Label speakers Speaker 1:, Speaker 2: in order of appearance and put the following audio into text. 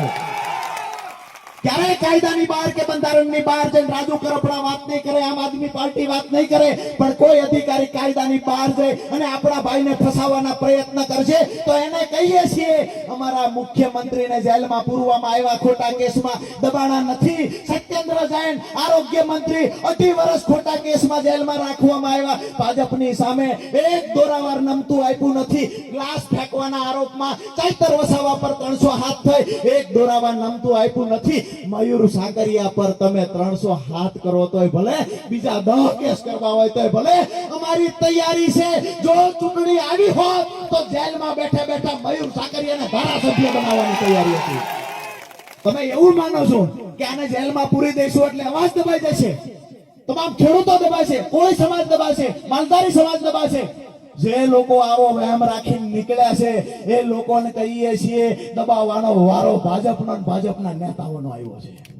Speaker 1: છે ક્યારે કાયદાની બહાર કે બંધારણની બહાર જઈને રાજુ કરપડા વાત નહીં કરે, આમ આદમી પાર્ટી વાત નહીં કરે, પણ કોઈ અધિકારી કાયદાની બહાર જાય અને આપણા ભાઈને ફસાવવાના પ્રયત્ન કરશે, તો એને કહીએ છીએ, અમારા મુખ્યમંત્રીને જેલમાં પૂરવામાં આવ્યા ખોટા કેસમાં દબાણા નથી સત્યેન્દ્ર આરોગ્ય મંત્રી અઢી વર્ષ ખોટા કેસમાં જેલમાં રાખવામાં આવ્યા. ભાજપની સામે એક દોરાવાર નમતું આપ્યું નથી. ગ્લાસ ફેંકવાના આરોપમાં ચૈતર વસાવા પર ત્રણસો હાથ થઈ એક દોરાવાર નમતું આપ્યું નથી. મયુર સાગરિયા પર તમે ત્રણસો હાથ કરો તોય ભલે, બીજા દહ કેસ કરવા હોય તોય ભલે. અમારી તૈયારી છે, જો ચૂંટણી આવી હોત તો જેલમાં બેઠા બેઠા મયુર સાગરિયાને ધારાસભ્ય બનાવવાની તૈયારી હતી. તમે એવું માનો છો કે આને જેલમાં પૂરી દઈશું એટલે અવાજ દબાઈ જશે? તમામ ખેડૂતો દબાશે, કોઈ સમાજ દબાશે, માલધારી સમાજ દબાશે. જે લોકો આવો વહેમ રાખીને નીકળ્યા છે, એ લોકોને કહીએ છીએ, દબાવવાનો વારો ભાજપનો ભાજપના નેતાઓનો આવ્યો છે.